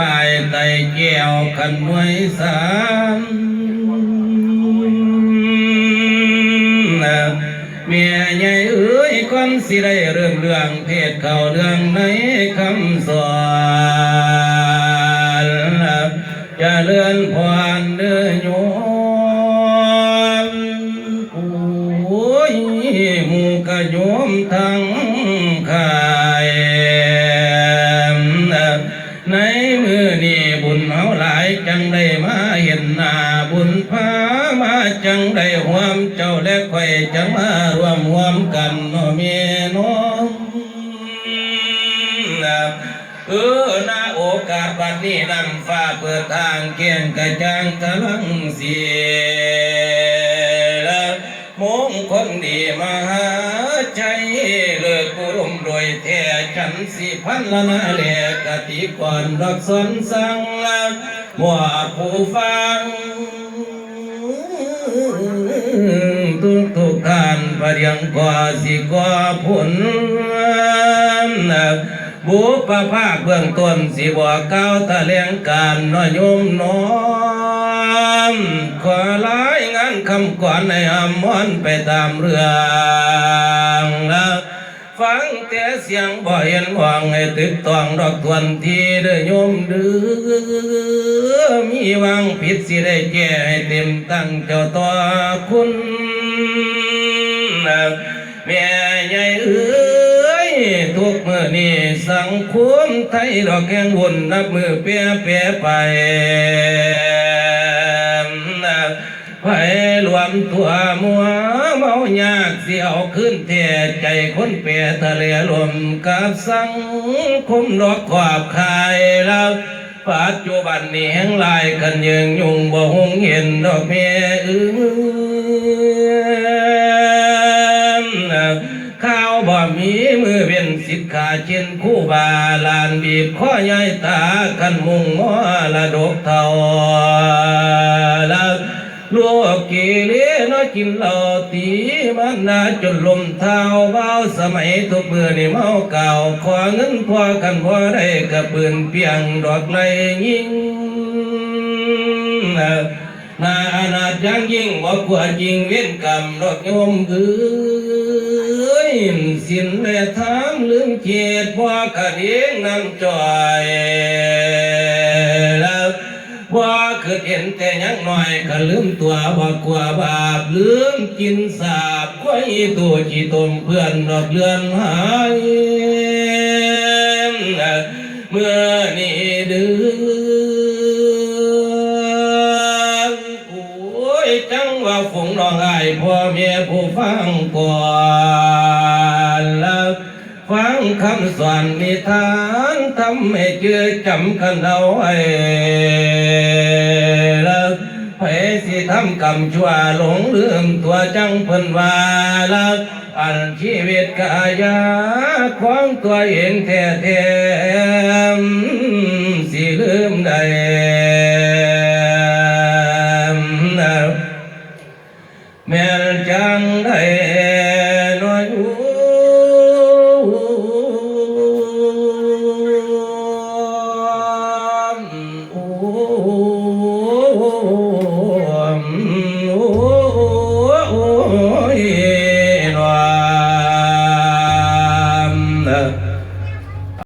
ฝ่ายไตแก้วขันไว้สามเมียใหญ่เอ้ยคนสิได้เรื่องเรื่องเพศเขาเรื่องในคำสอนจะเลื่อนพรเดือโยมโอ้ยหมูกระโยมทั้งขา ในมือนี่บุญเฮาหลายจังได้มาเห็นหน้าบุญพามาจังได้หวมเจ้าและไข่จังมารวมหวมกันนเมียน้องเออนาโอกาสบัดนี้นำฟ้าเปิดทางเกียงกระจ่างกำลังเสียมงคลดีมหาชัยเลิกกุรุมโด ยแท้ฉันสิพันละนาแลกติก่อนรักสนสังมัวผู้ฟังทุกทุกท่านปรียงกว่าสิกว่าผลบุปภาคเบื้องต้นสิบอกเก้าตะเลียงการน้อยโยมน้อมขอรายงานคำก่อนในอมอนไปตามเรื่องแล้ว ฟังแต่เสียงบ่เห็นหวังให้ตึกตองดอกทวนทีเด้อโยมเดือมีวังผิดสิได้แก้ให้เต็มตั้งเจ้าตัวคุณแม่ใหญ่เอ้ยทุกมื่อนี้สังคมไทยดอกแกงวนนับมือเปียเปียไปไผรวมตัวมัว ยากเสียวขึ้นเทใจคนเปียทะเลรวมกับสังคมดอกขวาบคายแล้วปัจจุบันนี้แห่งลายกันยังยุงบ่หงเห็นดอกเมียเอื้อข้าวบ่มีมือเป็นสิทธิ์ขาเช่นคู่บาลานบีบข้อใหญ่ตากันมุงมอละดกเท่าละลูกกีเล น้อยกินเหล้าตีมันนาจนลมเท้าเบาสมัยทุกมือนี่เมาเก่าขอเงินพอกันพอได้กับปืนเพียงดอกไม้ยิงนาอนาถยังยิ่งบ่กว่าจริงเว้นกรรมดอกยมเอ้ยสินและถามลืมเกียรติบ่กระเดียงน้ำจอย แต่ยังน้อยก็ลืมตัวบ่กลัวบาปลืมกินสาบควายตัวขี้ตมเพื่อนดอกเลือนหายเมื่อนี้เดือนโอ้ยจังว่าฝงน้องไอ้พ่อแม่ผู้ฟังก่อนแล้วฟังคำสอนนิทานทำให้เจือจำกันเอาไว้ เผยสิทำกรรมชั่วหลงลืมตัวจังเพิ่นว่าลักอันชีวิตกายาของตัวเองแท้แท้สิลืมได้แม่นจังได้